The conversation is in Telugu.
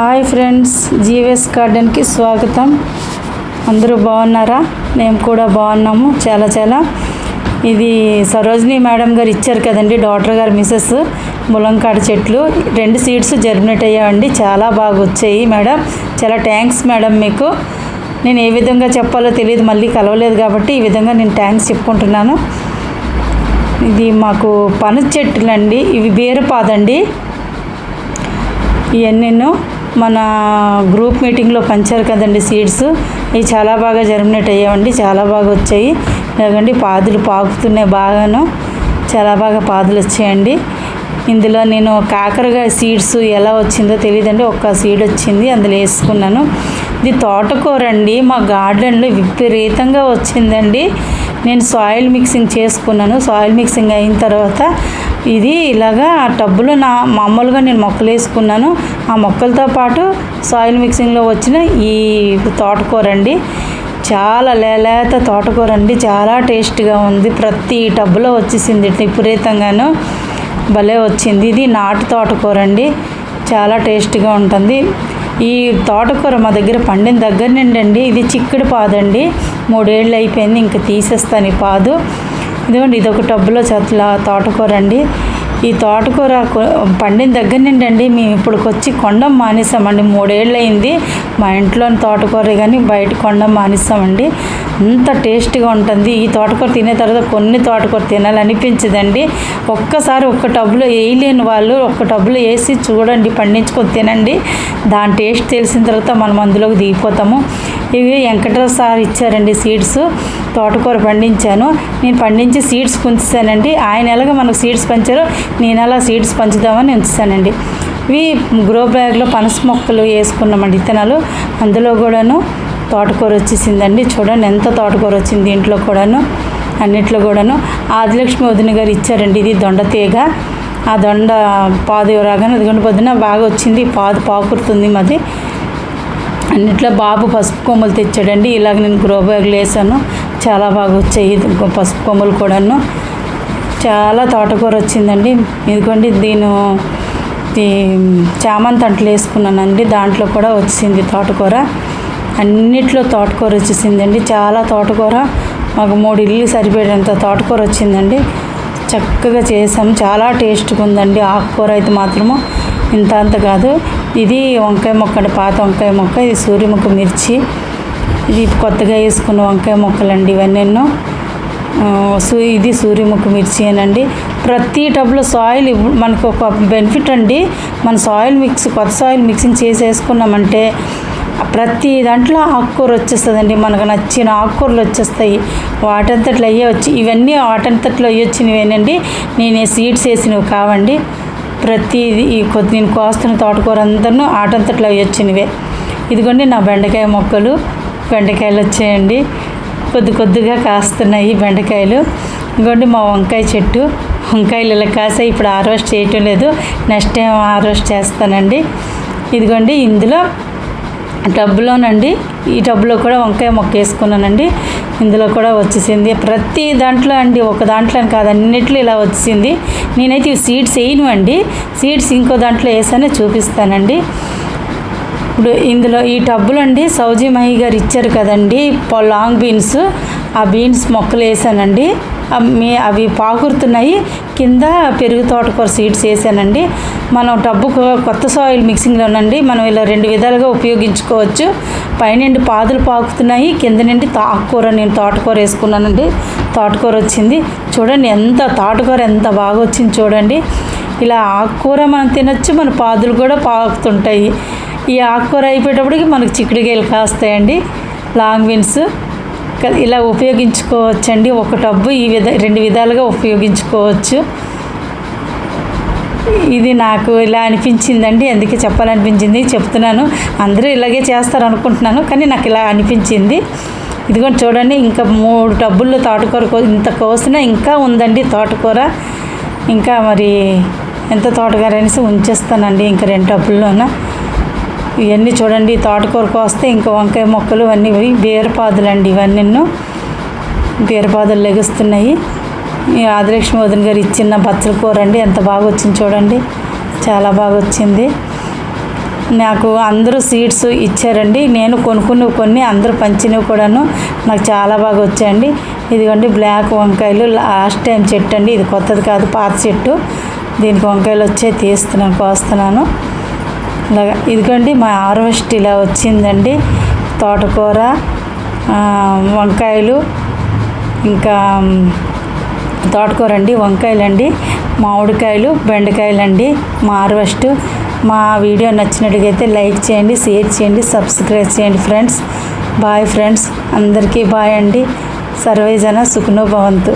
హాయ్ ఫ్రెండ్స్ జీవీఎస్ గార్డెన్కి స్వాగతం. అందరూ బాగున్నారా? మేము కూడా బాగున్నాము చాలా చాలా. ఇది సరోజిని మేడం గారు ఇచ్చారు కదండి డాక్టర్ గారు మిసెస్ ములంకాడ చెట్లు. రెండు సీడ్స్ జర్మినేట్ అయ్యాయండి చాలా బాగా వచ్చాయి మేడం. చాలా థ్యాంక్స్ మేడం మీకు. నేను ఏ విధంగా చెప్పాలో తెలియదు మళ్ళీ కలవలేదు కాబట్టి ఈ విధంగా నేను థ్యాంక్స్ చెప్పుకుంటున్నాను. ఇది మాకు పనస చెట్లు అండి ఇవి బీరపాదండి. ఇవన్నీ మన గ్రూప్ మీటింగ్లో పంచారు కదండి సీడ్స్. ఇవి చాలా బాగా జర్మినేట్ అయ్యామండి చాలా బాగా వచ్చాయి. ఇలాగండి పాదులు పాకుతున్నాయి బాగాను. చాలా బాగా పాదులు వచ్చాయండి. ఇందులో నేను కాకరగా సీడ్స్ ఎలా వచ్చిందో తెలియదండి. ఒక్క సీడ్ వచ్చింది. అందులో వేసుకున్నాను. ఇది తోటకూర అండి. మా గార్డెన్లో విపరీతంగా వచ్చిందండి. నేను సాయిల్ మిక్సింగ్ చేసుకున్నాను. సాయిల్ మిక్సింగ్ అయిన తర్వాత ఇది ఇలాగా ఆ టబ్బులో నా మామూలుగా నేను మొక్కలు వేసుకున్నాను. ఆ మొక్కలతో పాటు సాయిల్ మిక్సింగ్లో వచ్చిన ఈ తోటకూర అండి. చాలా లేలేత తోటకూర అండి. చాలా టేస్ట్గా ఉంది. ప్రతి టబ్బులో వచ్చేసింది విపరీతంగాను. భలే వచ్చింది. ఇది నాటు తోటకూర అండి. చాలా టేస్ట్గా ఉంటుంది. ఈ తోటకూర మా దగ్గర పండిన దగ్గర నుండి అండి ఇది చిక్కుడు పాదండి. మూడేళ్ళు అయిపోయింది. ఇంక తీసేస్తాను ఈ పాదు. ఇదిగోండి ఇది ఒక టబ్బులో చేతుల తోటకూర అండి. ఈ తోటకూర పండిన దగ్గర నుండి అండి మేము ఇప్పుడుకొచ్చి కొండం మానేసామండి. మూడేళ్ళు అయింది మా ఇంట్లోని తోటకూర కానీ బయట కొండం మానేసామండి. అంత టేస్ట్గా ఉంటుంది. ఈ తోటకూర తినే తర్వాత కొన్ని తోటకూర తినాలనిపించదండి. ఒక్కసారి ఒక్క టబ్బులో వేయలేని వాళ్ళు ఒక్క టబ్బులో వేసి చూడండి పండించుకొని తినండి. దాని టేస్ట్ తెలిసిన తర్వాత మనం అందులోకి దిగిపోతాము. ఇవి వెంకటరావు సార్ ఇచ్చారండి సీడ్స్. తోటకూర పండించాను. నేను పండించి సీడ్స్ పంచుతానండి ఆయన ఎలాగ మనకు సీడ్స్ పంచారో నేను అలా సీడ్స్ పంచుదామని ఉంచుతానండి. ఇవి గ్రో బ్యాగ్లో పనస మొక్కలు వేసుకున్నామండి విత్తనాలు అందులో కూడాను తోటకూర వచ్చేసిందండి. చూడండి ఎంత తోటకూర వచ్చింది దీంట్లో కూడాను అన్నిట్లో కూడాను. ఆదిలక్ష్మి వదిన గారు ఇచ్చారండి ఇది దొండ తీగ. ఆ దొండ పాదు రాగానే అదిగొండ పొద్దున బాగా వచ్చింది. పాదు పాకురుతుంది మాది. అన్నిట్లో బాబు పసుపు కొమ్మలు తెచ్చాడండి. ఇలాగ నేను గ్రో బ్యాగ్లు వేసాను. చాలా బాగా వచ్చాయి ఇది పసుపు కొమ్మలు కూడాను. చాలా తోటకూర వచ్చిందండి. ఇదిగోండి దీని ఈ చామంతి అంటలు వేసుకున్నానండి. దాంట్లో కూడా వచ్చింది తోటకూర. అన్నిట్లో తోటకూర వచ్చేసిందండి. చాలా తోటకూర. మాకు మూడు ఇల్లు సరిపోయేంత తోటకూర వచ్చిందండి. చక్కగా చేసాం. చాలా టేస్ట్గా ఉందండి. ఆకుకూర అయితే మాత్రము ఇంత అంత కాదు. ఇది వంకాయ మొక్క అండి పాత వంకాయ మొక్క. ఇది సూర్యముఖ మిర్చి. ఇది కొత్తగా వేసుకున్న వంకాయ మొక్కలండి ఇవన్నీ సూ ఇది సూర్యముఖ మిర్చి అనండి. ప్రతి టబ్లో సాయిల్ మనకు ఒక బెనిఫిట్ అండి. మన సాయిల్ మిక్స్ కొత్త సాయిల్ మిక్సింగ్ చేసేసుకున్నామంటే ప్రతి దాంట్లో ఆకుకూర వచ్చేస్తుందండి. మనకు నచ్చిన ఆకుకూరలు వచ్చేస్తాయి. వాటంతట్లో అయ్యే వచ్చి ఇవన్నీ వాటంతట్లో అయ్యి వచ్చినవేనండి నేను సీడ్స్ వేసినవి కావండి. ప్రతిది ఈ కొద్ది నేను కోస్తున్న తోటకూర అందరూ ఆటంతట్లో అయ్యి వచ్చినవే. ఇదిగోండి నా బెండకాయ మొక్కలు. బెండకాయలు వచ్చాయండి. కొద్ది కొద్దిగా కాస్తున్నాయి బెండకాయలు. ఇంకోటి మా వంకాయ చెట్టు. వంకాయలు ఇలా కాసాయి. ఇప్పుడు హార్వెస్ట్ చేయటం లేదు. నెక్స్ట్ టైం హార్వెస్ట్ చేస్తానండి. ఇదిగోండి ఇందులో టబ్లోనండి ఈ టబ్లో కూడా వంకాయ మొక్క వేసుకున్నానండి. ఇందులో కూడా వచ్చేసింది. ప్రతి దాంట్లో అండి ఒక దాంట్లో అని కాదు అన్నిట్లో ఇలా వచ్చింది నేనైతే ఇవి సీడ్స్ వేయను అండి సీడ్స్ ఇంకో దాంట్లో వేసానే చూపిస్తానండి. ఇప్పుడు ఇందులో ఈ టబ్బులు అండి సౌజీ మహి గారు ఇచ్చారు కదండి లాంగ్ బీన్స్. ఆ బీన్స్ మొక్కలు వేసానండి. మీ అవి పాకురుతున్నాయి కింద పెరుగు తోటకూర సీడ్స్ వేసానండి. మనం టబ్బు కొత్త సాయిల్ మిక్సింగ్లోనండి మనం ఇలా రెండు విధాలుగా ఉపయోగించుకోవచ్చు. పైనుండి పాదులు పాకుతున్నాయి. కింద నుండి ఆకుకూర నేను తోటకూర వేసుకున్నానండి. తోటకూర వచ్చింది. చూడండి ఎంత తోటకూర ఎంత బాగా వచ్చింది చూడండి. ఇలా ఆకుకూర మనం తినచ్చు. మన పాదులు కూడా పాకుతుంటాయి. ఈ ఆకుకూర అయిపోయేటప్పటికి మనకు చిక్కుడుకాయలు కాస్తాయండి. Long beans. ఇలా ఉపయోగించుకోవచ్చండి. ఒక టబ్బు ఈ విధ రెండు విధాలుగా ఉపయోగించుకోవచ్చు. ఇది నాకు ఇలా అనిపించిందండి. అందుకే చెప్పాలనిపించింది. చెప్తున్నాను. అందరూ ఇలాగే చేస్తారు అనుకుంటున్నాను కానీ నాకు ఇలా అనిపించింది. ఇదిగోండి చూడండి ఇంకా మూడు టబ్బుల్లో తోటకూర ఇంత కోసినా ఇంకా ఉందండి తోటకూర. ఇంకా మరి ఎంత తోటకూర అనేసి ఉంచేస్తానండి ఇంకా రెండు టబ్బుల్లోన. ఇవన్నీ చూడండి తోటకూర కోస్తే ఇంకా వంకాయ మొక్కలు అన్నీ బీరపాదులండి బీరపాదులు అండి ఇవన్నీ బీరపాదులు లెగుస్తున్నాయి. ఈ ఆదిలక్ష్మి వదిన గారు ఇచ్చిన బచ్చల కూర అండి ఎంత బాగా వచ్చింది చూడండి. చాలా బాగా వచ్చింది నాకు అందరూ సీడ్స్ ఇచ్చారండి. నేను కొనుక్కున్నవి కొన్ని అందరూ పంచినవి కూడాను నాకు చాలా బాగా వచ్చాయండి ఇదిగోండి బ్లాక్ వంకాయలు లాస్ట్ టైం చెట్టు అండి ఇది కొత్తది కాదు పాత చెట్టు. దీనికి వంకాయలు వచ్చే తీస్తున్నాను కోస్తున్నాను. ఇలాగా ఇదిగోండి మా హార్వెస్ట్ ఇలా వచ్చిందండి. తోటకూర వంకాయలు ఇంకా తోటకూర అండి వంకాయలు అండి మామిడికాయలు బెండకాయలు అండి మా హార్వెస్ట్. మా వీడియో నచ్చినట్టుగైతే లైక్ చేయండి షేర్ చేయండి సబ్స్క్రైబ్ చేయండి ఫ్రెండ్స్. బాయ్ ఫ్రెండ్స్ అందరికీ బాయ్ అండి. సర్వేజన సుఖనో భవంతు.